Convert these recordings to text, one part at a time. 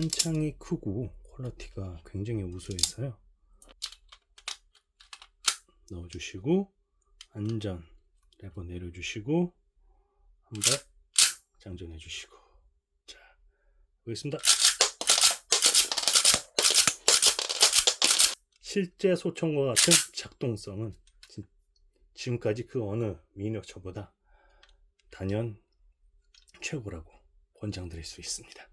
탄창이 크고 퀄리티가 굉장히 우수해서요. 넣어주시고 안전 레버 내려주시고 한발 장전해 주시고 자 보겠습니다. 실제 소총과 같은 작동성은 지- 지금까지 그 어느 미니어처보다 단연 최고라고 권장드릴 수 있습니다.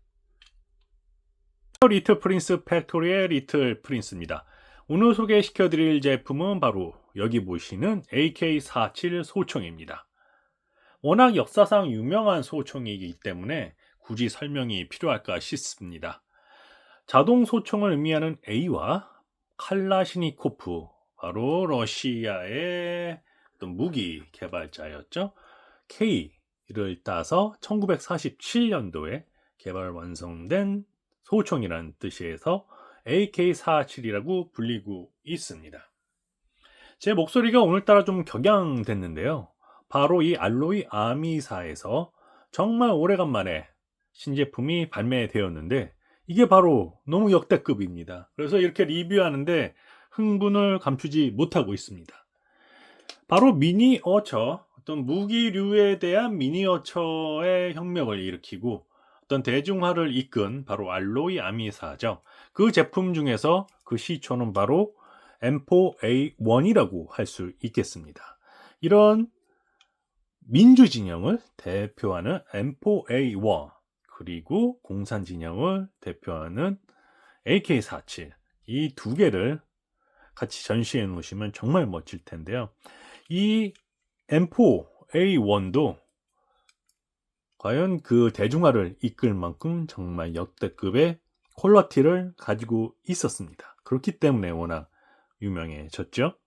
리틀 프린스 팩토리의 리틀 프린스입니다. 오늘 소개시켜 드릴 제품은 바로 여기 보시는 AK-47 소총입니다. 워낙 역사상 유명한 소총이기 때문에 굳이 설명이 필요할까 싶습니다. 자동 소총을 의미하는 A와 칼라시니코프, 바로 러시아의 무기 개발자였죠. K를 따서 1947년도에 개발 완성된 소총이라는 뜻에서 AK-47이라고 불리고 있습니다. 제 목소리가 오늘따라 좀 격양됐는데요. 바로 이 알로이 아미사에서 정말 오래간만에 신제품이 발매되었는데 이게 바로 너무 역대급입니다. 그래서 이렇게 리뷰하는데 흥분을 감추지 못하고 있습니다. 바로 미니어처, 어떤 무기류에 대한 미니어처의 혁명을 일으키고 어떤 대중화를 이끈 바로 알로이 아미사죠. 그 제품 중에서 그 시초는 바로 M4A1이라고 할 수 있겠습니다. 이런 민주 진영을 대표하는 M4A1 그리고 공산 진영을 대표하는 AK47 이 두 개를 같이 전시해 놓으시면 정말 멋질 텐데요. 이 M4A1도 과연 그 대중화를 이끌 만큼 정말 역대급의 퀄러티를 가지고 있었습니다. 그렇기 때문에 워낙 유명해졌죠.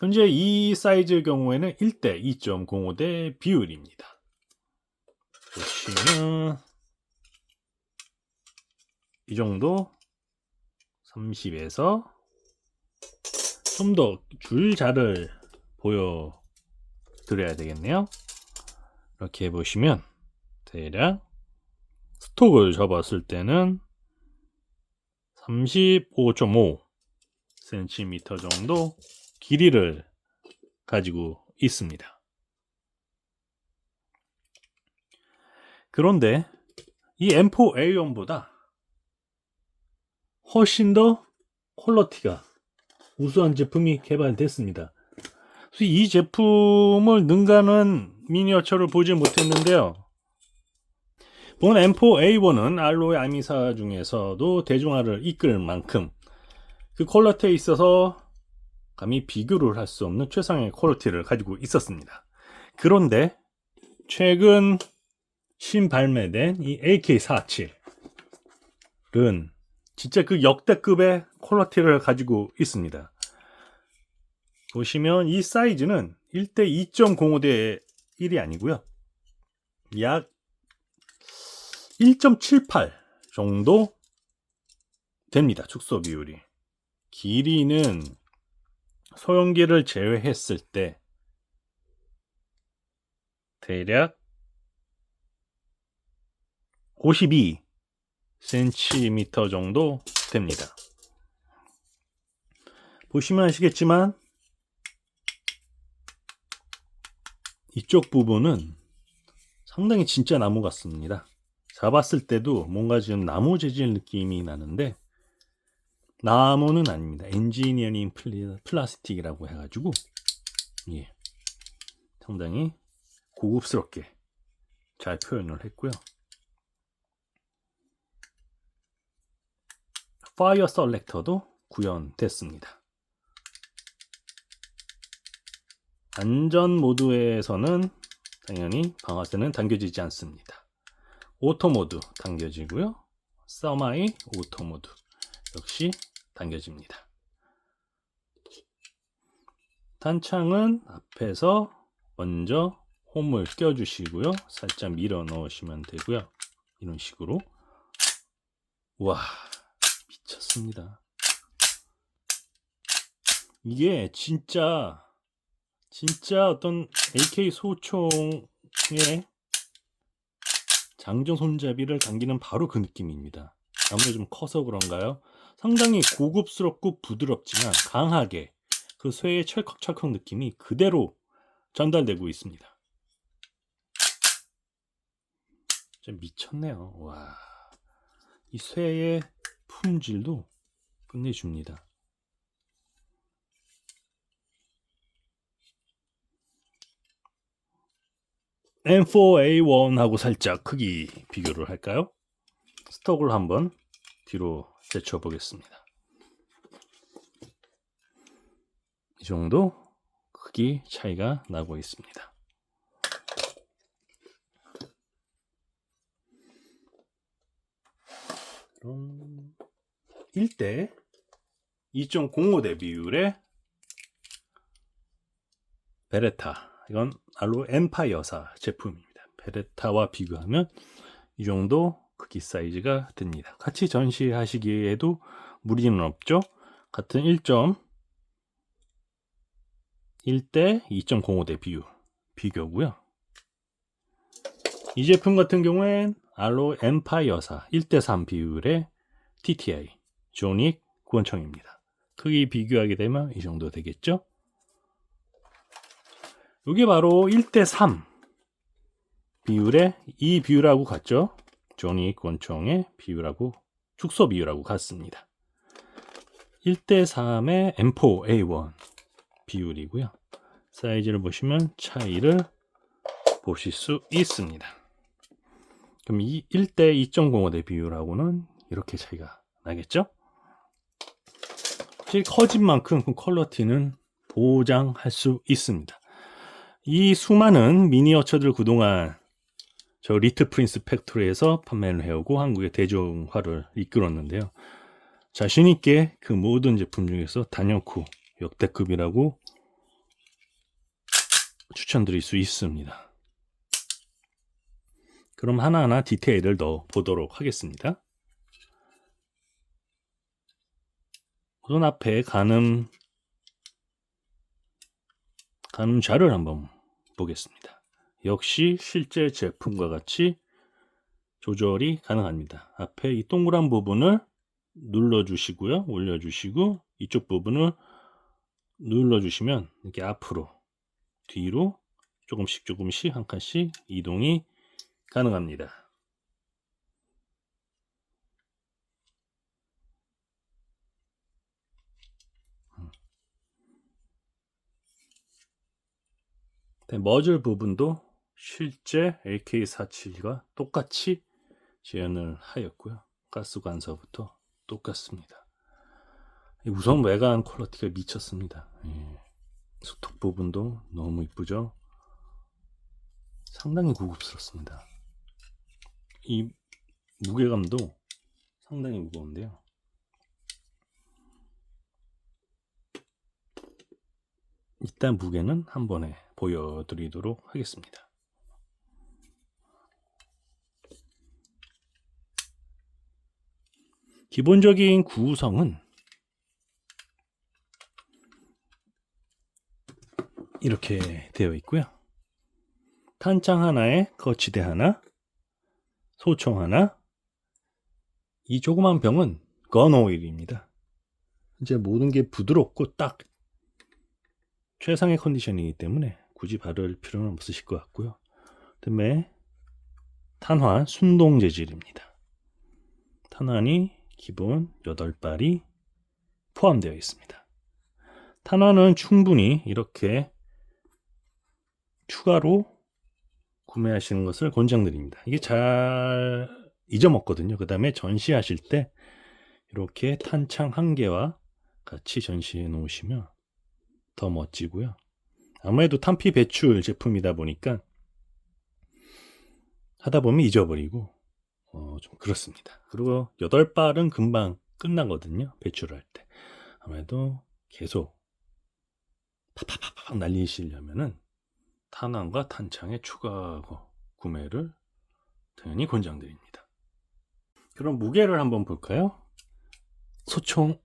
현재 이 사이즈의 경우에는 1대 2.05대 비율입니다. 보시면 이 정도 30에서 좀 더 줄 자를 보여 드려야 되겠네요. 이렇게 보시면 대략 스톡을 접었을 때는 35.5cm 정도 길이를 가지고 있습니다. 그런데 이 M4A1보다 훨씬 더 퀄러티가 우수한 제품이 개발됐습니다. 이 제품을 능가하는 미니어처를 보지 못했는데요. 본 M4A1은 알로에 아미사 중에서도 대중화를 이끌 만큼 그 퀄러티에 있어서 감히 비교를 할 수 없는 최상의 퀄러티를 가지고 있었습니다. 그런데 최근 신발매된 이 AK-47은 진짜 그 역대급의 퀄러티를 가지고 있습니다. 보시면 이 사이즈는 1대 2.05대 1이 아니고요. 약 1.78 정도 됩니다. 축소 비율이. 길이는 소형기를 제외했을 때 대략 52cm 정도 됩니다. 보시면 아시겠지만 이쪽 부분은 상당히 진짜 나무 같습니다. 잡았을 때도 뭔가 지금 나무 재질 느낌이 나는데 나무는 아닙니다. 엔지니어링 플라스틱이라고 해가지고 예, 상당히 고급스럽게 잘 표현을 했고요. 파이어 셀렉터도 구현됐습니다. 안전 모드에서는 당연히 방아쇠는 당겨지지 않습니다. 오토 모드 당겨지고요. 서마이 오토 모드 역시 당겨집니다. 탄창은 앞에서 먼저 홈을 껴주시고요. 살짝 밀어 넣으시면 되고요. 이런 식으로. 와, 미쳤습니다. 이게 진짜, 진짜 어떤 AK 소총의 장정 손잡이를 당기는 바로 그 느낌입니다. 아무래도 좀 커서 그런가요? 상당히 고급스럽고 부드럽지만 강하게 그 쇠의 철컥철컥 느낌이 그대로 전달되고 있습니다. 좀 미쳤네요. 와. 이 쇠의 품질도 끝내줍니다. M4A1하고 살짝 크기 비교를 할까요? 스톡을 한번 뒤로 제쳐 보겠습니다. 이 정도 크기 차이가 나고 있습니다. 그럼 1대 2.05 대 비율의 베레타 이건 알로 엠파이어사 제품입니다. 베레타와 비교하면 이 정도 크기 사이즈가 됩니다. 같이 전시하시기에도 무리는 없죠. 같은 1점 1대 2.05 대 비율 비교고요. 이 제품 같은 경우엔 알로 엠파이어사 1대3 비율의 TTI 조닉 구원청입니다. 크기 비교하게 되면 이 정도 되겠죠? 이게 바로 1대3 비율의 이 비율하고 같죠? 조닉 권총의 비율하고 축소 비율하고 같습니다. 1대3의 M4A1 비율이고요. 사이즈를 보시면 차이를 보실 수 있습니다. 그럼 이 1대 2.05대 비율하고는 이렇게 차이가 나겠죠? 확실히 커진 만큼 그 퀄러티는 보장할 수 있습니다. 이 수많은 미니어처들 그동안 저 리트 프린스 팩토리에서 판매를 해오고 한국의 대중화를 이끌었는데요. 자신있게 그 모든 제품 중에서 단연코 역대급이라고 추천드릴 수 있습니다. 그럼 하나하나 디테일을 더 보도록 하겠습니다. 우선 앞에 가늠 가늠자를 한번 보겠습니다. 역시 실제 제품과 같이 조절이 가능합니다. 앞에 이 동그란 부분을 눌러주시고요. 올려주시고 이쪽 부분을 눌러주시면 이렇게 앞으로 뒤로 조금씩 조금씩 한 칸씩 이동이 가능합니다. 네, 머즐 부분도 실제 AK47과 똑같이 재현을 하였고요. 가스 관서부터 똑같습니다. 우선 외관 퀄러티가 미쳤습니다. 예. 소톡 부분도 너무 이쁘죠? 상당히 고급스럽습니다. 이 무게감도 상당히 무거운데요. 일단 무게는 한 번에 보여드리도록 하겠습니다. 기본적인 구성은 이렇게 되어 있고요. 탄창 하나에 거치대 하나, 소총 하나, 이 조그만 병은 건오일입니다. 이제 모든 게 부드럽고 딱 최상의 컨디션이기 때문에 굳이 바를 필요는 없으실 것 같고요. 그다음에 탄환 순동 재질입니다. 탄환이 기본 8발이 포함되어 있습니다. 탄환은 충분히 이렇게 추가로 구매하시는 것을 권장드립니다. 이게 잘 잊어먹거든요. 그 다음에 전시하실 때 이렇게 탄창 한 개와 같이 전시해 놓으시면 더 멋지고요. 아무래도 탄피 배출 제품이다 보니까 하다 보면 잊어버리고 어, 좀 그렇습니다. 그리고 8발은 금방 끝나거든요. 배출할 때. 아무래도 계속 팍팍팍팍 날리시려면은 탄환과 탄창에 추가 구매를 당연히 권장드립니다. 그럼 무게를 한번 볼까요? 소총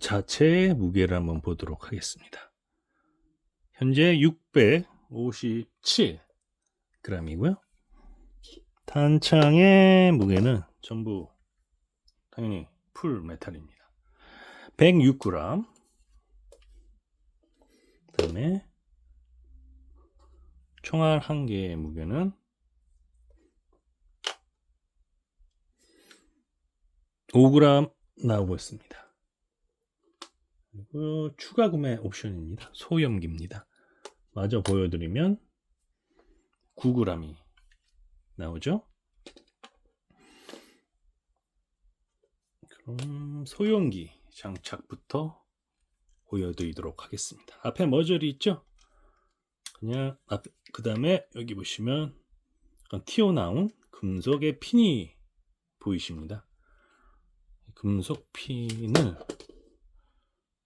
자체의 무게를 한번 보도록 하겠습니다. 현재 657g이고요. 탄창의 무게는 전부 당연히 풀 메탈입니다. 106g. 그다음에 총알 한 개의 무게는 5g 나오고 있습니다. 그리고 추가 구매 옵션입니다. 소염기입니다. 마저 보여드리면 9g이 나오죠. 그럼 소용기 장착부터 보여드리도록 하겠습니다. 앞에 머저리 있죠? 그냥 앞, 그 다음에 여기 보시면 튀어나온 금속의 핀이 보이십니다. 금속 핀을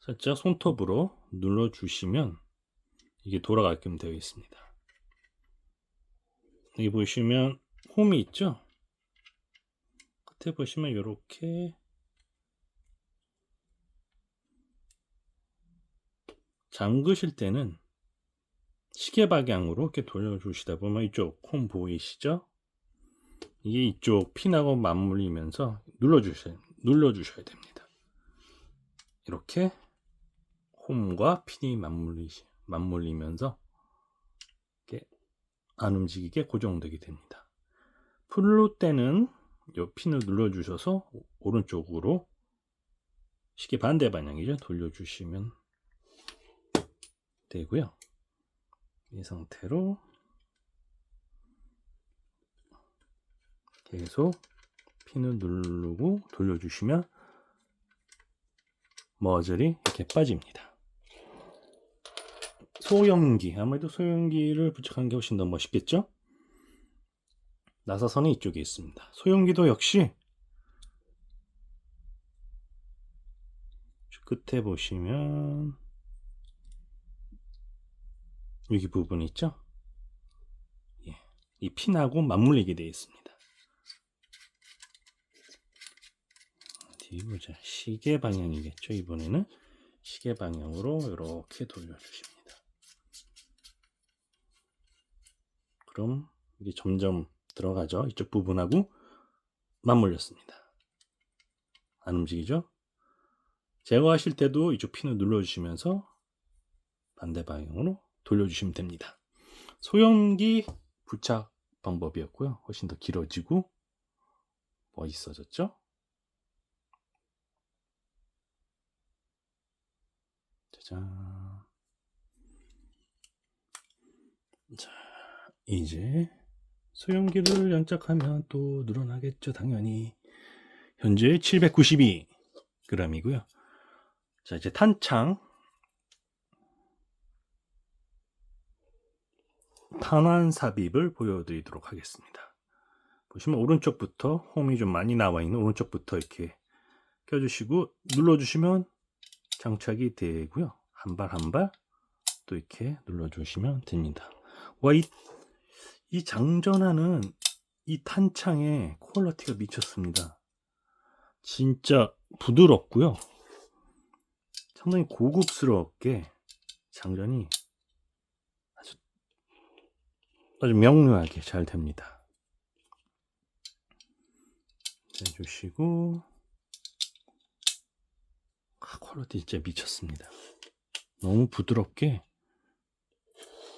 살짝 손톱으로 눌러주시면 이게 돌아가게끔 되어 있습니다. 여기 보시면 홈이 있죠? 끝에 보시면 이렇게 잠그실 때는 시계 방향으로 이렇게 돌려주시다 보면 이쪽 홈 보이시죠? 이게 이쪽 핀하고 맞물리면서 눌러주셔야, 눌러주셔야 됩니다. 이렇게 홈과 핀이 맞물리, 맞물리면서 이렇게 안 움직이게 고정되게 됩니다. 풀로 때는 이 핀을 눌러주셔서 오른쪽으로 시계 반대 방향이죠. 돌려주시면 되고요. 이 상태로 계속 핀을 누르고 돌려주시면 머즐이 이렇게 빠집니다. 소형기 아무래도 소형기를 부착한 게 훨씬 더 멋있겠죠? 나사선이 이쪽에 있습니다. 소형기도 역시 끝에 보시면 여기 부분 있죠? 예, 이 핀하고 맞물리게 되어 있습니다. 어디 보자. 시계 방향이겠죠? 이번에는 시계 방향으로 이렇게 돌려주십니 그럼 이게 점점 들어가죠. 이쪽 부분하고 맞물렸습니다. 안 움직이죠? 제거하실 때도 이쪽 핀을 눌러주시면서 반대 방향으로 돌려주시면 됩니다. 소형기 부착 방법이었고요. 훨씬 더 길어지고 멋있어졌죠? 짜잔. 이제 소형기를 연착하면 또 늘어나겠죠, 당연히. 현재 792g이고요. 자, 이제 탄창 탄환 삽입을 보여드리도록 하겠습니다. 보시면 오른쪽부터 홈이 좀 많이 나와 있는 오른쪽부터 이렇게 껴주시고 눌러주시면 장착이 되고요. 한 발 한 발 또 이렇게 눌러주시면 됩니다. 와, 이, 이 장전하는 이 탄창의 퀄리티가 미쳤습니다. 진짜 부드럽고요. 상당히 고급스럽게 장전이 아주 아주 명료하게 잘 됩니다. 해주시고 아, 퀄리티 진짜 미쳤습니다. 너무 부드럽게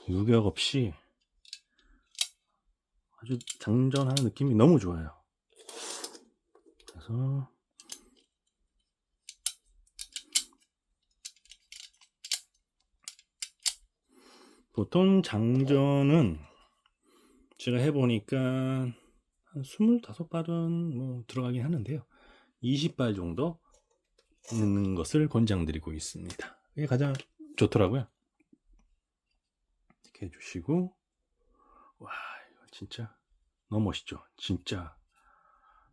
유격 없이 아주 장전하는 느낌이 너무 좋아요. 그래서 보통 장전은 제가 해보니까 한 25발은 뭐 들어가긴 하는데요. 20발 정도 넣는 것을 권장드리고 있습니다. 이게 가장 좋더라고요. 이렇게 해주시고, 와, 진짜 너무 멋있죠? 진짜,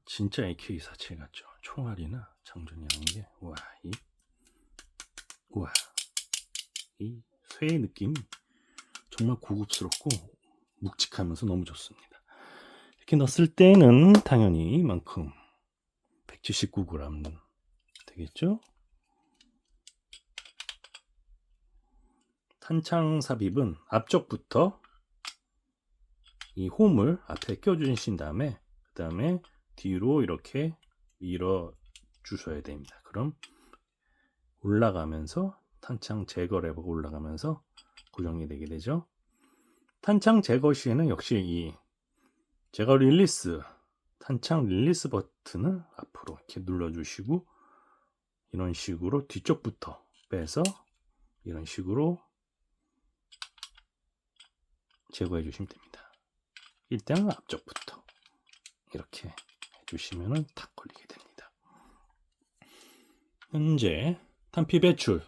진짜 AK47 같죠? 총알이나 장전이라는 게, 와, 이, 와, 이 쇠의 느낌이 정말 고급스럽고 묵직하면서 너무 좋습니다. 이렇게 넣었을 때는 당연히 이만큼 179g 되겠죠? 탄창 삽입은 앞쪽부터 이 홈을 앞에 껴주신 다음에 그 다음에 뒤로 이렇게 밀어 주셔야 됩니다. 그럼 올라가면서 탄창 제거 레버가 올라가면서 고정이 되게 되죠. 탄창 제거 시에는 역시 이 제거 릴리스 탄창 릴리스 버튼을 앞으로 이렇게 눌러주시고 이런 식으로 뒤쪽부터 빼서 이런 식으로 제거해 주시면 됩니다. 일단은 앞쪽부터 이렇게 해주시면 탁 걸리게 됩니다. 현재 탄피 배출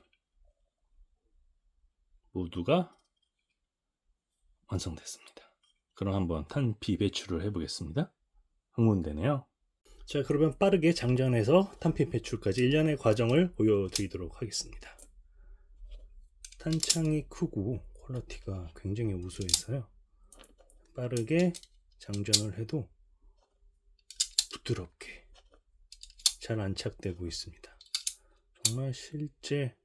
모두가 완성됐습니다. 그럼 한번 탄피 배출을 해보겠습니다. 흥분되네요. 자, 그러면 빠르게 장전해서 탄피 배출까지 일련의 과정을 보여드리도록 하겠습니다. 탄창이 크고 퀄리티가 굉장히 우수해서요. 빠르게 장전을 해도 부드럽게 잘 안착되고 있습니다. 정말 실제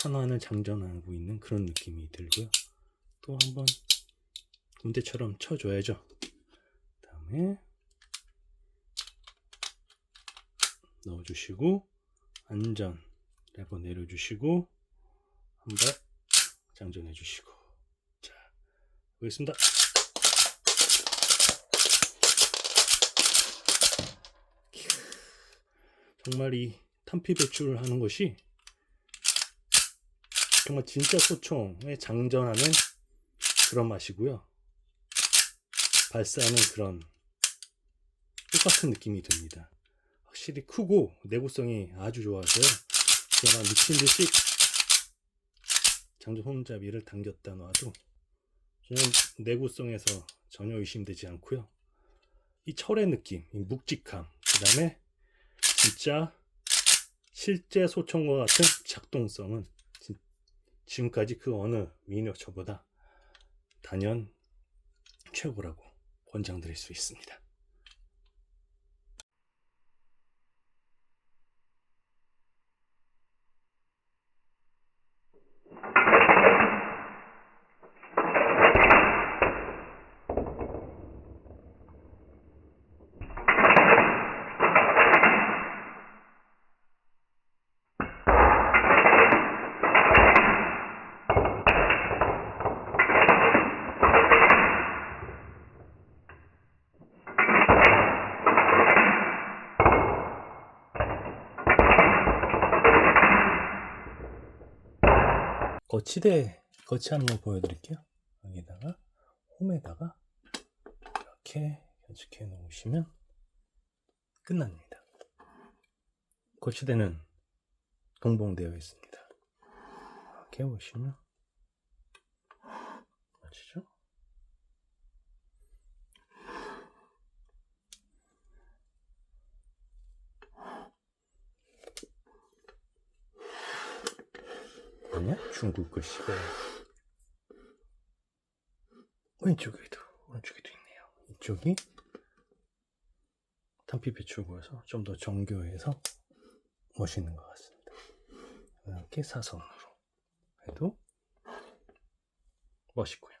탄환을 장전하고 있는 그런 느낌이 들고요. 또 한번 군대처럼 쳐줘야죠. 다음에 넣어주시고 안전 레버 내려주시고 한번 장전해 주시고 자 보겠습니다. 정말 이 탄피 배출을 하는 것이 정말 진짜 소총에 장전하는 그런 맛이고요. 발사하는 그런 똑같은 느낌이 듭니다. 확실히 크고 내구성이 아주 좋아서요. 제가 미친 듯이 장전 손잡이를 당겼다 놔도 저는 내구성에서 전혀 의심되지 않고요. 이 철의 느낌, 이 묵직함, 그 다음에 진짜 실제 소총과 같은 작동성은 진- 지금까지 그 어느 미니어처보다 단연 최고라고 권장드릴 수 있습니다. 거치대 거치하는 거 보여드릴게요. 여기다가 홈에다가 이렇게 연축해 놓으시면 끝납니다. 거치대는 동봉되어 있습니다. 이렇게 보시면 아시죠? 아니야? 중국 글씨가 왼쪽에도 오른쪽에도 있네요. 이쪽이 탄피 배출구여서 좀 더 정교해서 멋있는 것 같습니다. 이렇게 사선으로 해도 멋있고요.